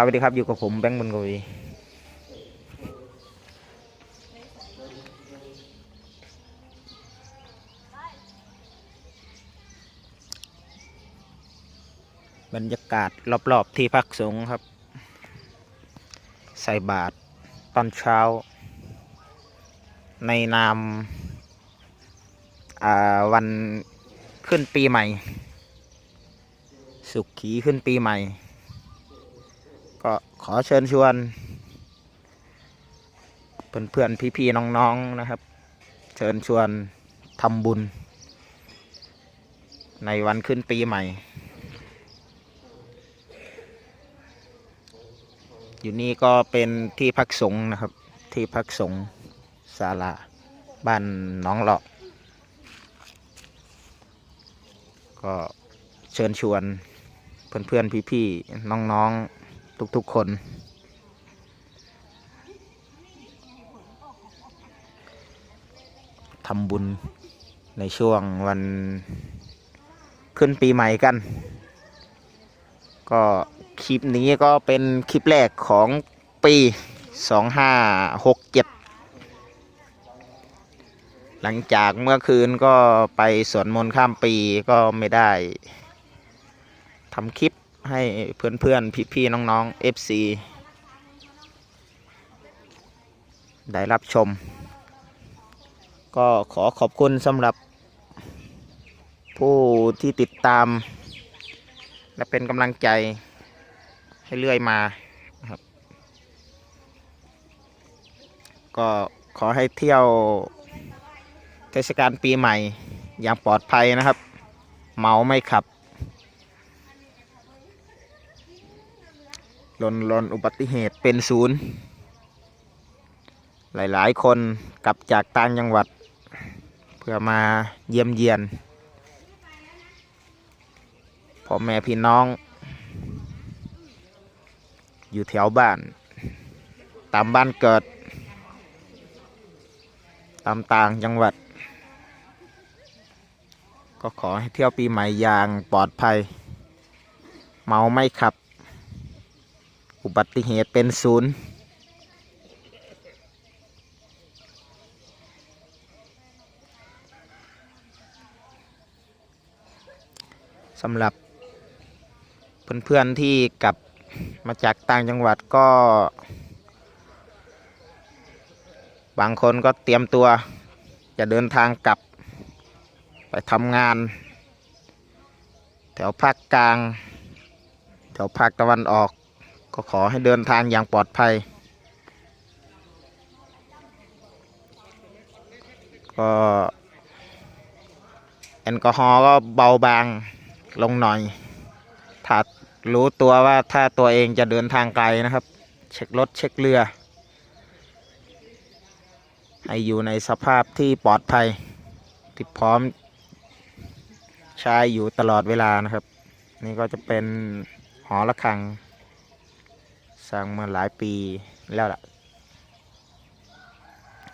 ครับสวัสดีครับอยู่กับผมแบงค์บุญกวีบรรยากาศรอบๆที่พักสงฆ์ครับ ใส่บาตรตอนเช้า ในนามาวันขึ้นปีใหม่ สุขีขึ้นปีใหม่ ก็ขอเชิญชวนเพื่อนเพื่อนๆพี่ๆน้องๆนะครับ เชิญชวนทำบุญ ในวันขึ้นปีใหม่ อยู่นี่ก็เป็นที่พักสงฆ์นะครับ ที่พักสงฆ์ศาลาบ้านน้องเลาะก็เชิญชวนเพื่อนๆพี่ๆน้องๆ ทุกๆคน ทำบุญในช่วงวันขึ้นปีใหม่กัน ก็คลิปนี้ก็เป็นคลิปแรกของปี 2567 หลังจากเมื่อคืนก็ไปสวดมนต์ข้ามปีก็ไม่ได้ทำคลิป ให้เพื่อนๆพี่ๆน้องๆ FC ได้รับชม ก็ขอขอบคุณสำหรับ ผู้ที่ติดตาม และเป็นกำลังใจให้เรื่อยมาครับ ก็ขอให้เที่ยวเทศกาลปีใหม่อย่างปลอดภัยนะครับ เมาไม่ขับ ลนลนอุบัติเหตุเป็นศูนย์ หลายๆ คนกลับจากต่างจังหวัด เพื่อมาเยี่ยมเยียนพ่อแม่พี่น้อง อยู่แถวบ้าน ตามบ้านเกิด ตามต่างจังหวัด ก็ขอให้เที่ยวปีใหม่อย่างปลอดภัย เมาไม่ขับ อุบัติเหตุเป็นศูนย์สำหรับเพื่อนๆที่กลับมาจากต่างจังหวัดก็ บางคนก็เตรียมตัว จะเดินทางกลับ ไปทำงาน แถวภาคกลาง แถวภาคตะวันออก ก็ขอให้เดินทางอย่างปลอดภัย ก็แอลกอฮอล์ก็เบาบางลงหน่อย ถ้ารู้ตัวว่าถ้าตัวเองจะเดินทางไกลนะครับ เช็ครถเช็คเรือ ให้อยู่ในสภาพที่ปลอดภัย ที่พร้อมใช้อยู่ตลอดเวลานะครับ นี่ก็จะเป็นหอระฆัง สร้างมาหลายปีแล้วล่ะ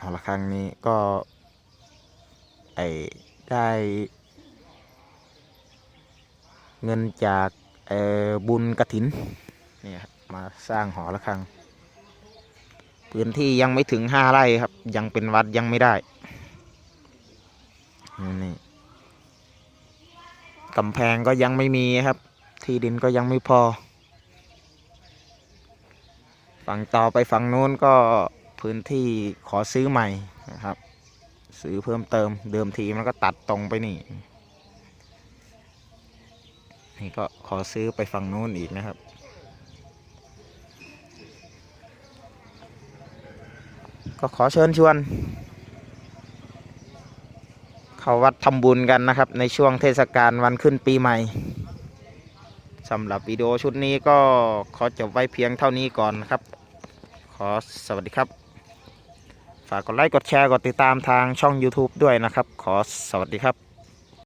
หอระฆังนี้ก็ไอได้เงินจากเออบุญกระถินเนี่ยครับมาสร้างหอระฆัง พื้นที่ยังไม่ถึงห้าไร่ครับ ยังเป็นวัดยังไม่ได้นี่กำแพงก็ยังไม่มีครับ ที่ดินก็ยังไม่พอ ฝั่งต่อไปฝั่งนู้นก็พื้นที่ขอซื้อใหม่นะครับ ซื้อเพิ่มเติมเดิมทีมันก็ตัดตรงไปนี่นี่ก็ขอซื้อไปฝั่งนู้นอีกนะครับก็ขอเชิญชวน เข้าวัดทำบุญกันนะครับ ในช่วงเทศกาลวันขึ้นปีใหม่ สำหรับวิดีโอชุดนี้ก็ขอจบไว้เพียงเท่านี้ก่อนนะครับ ขอสวัสดีครับ ฝากกดไลค์กดแชร์กดติดตามทางช่อง YouTube ด้วยนะครับ ขอสวัสดีครับ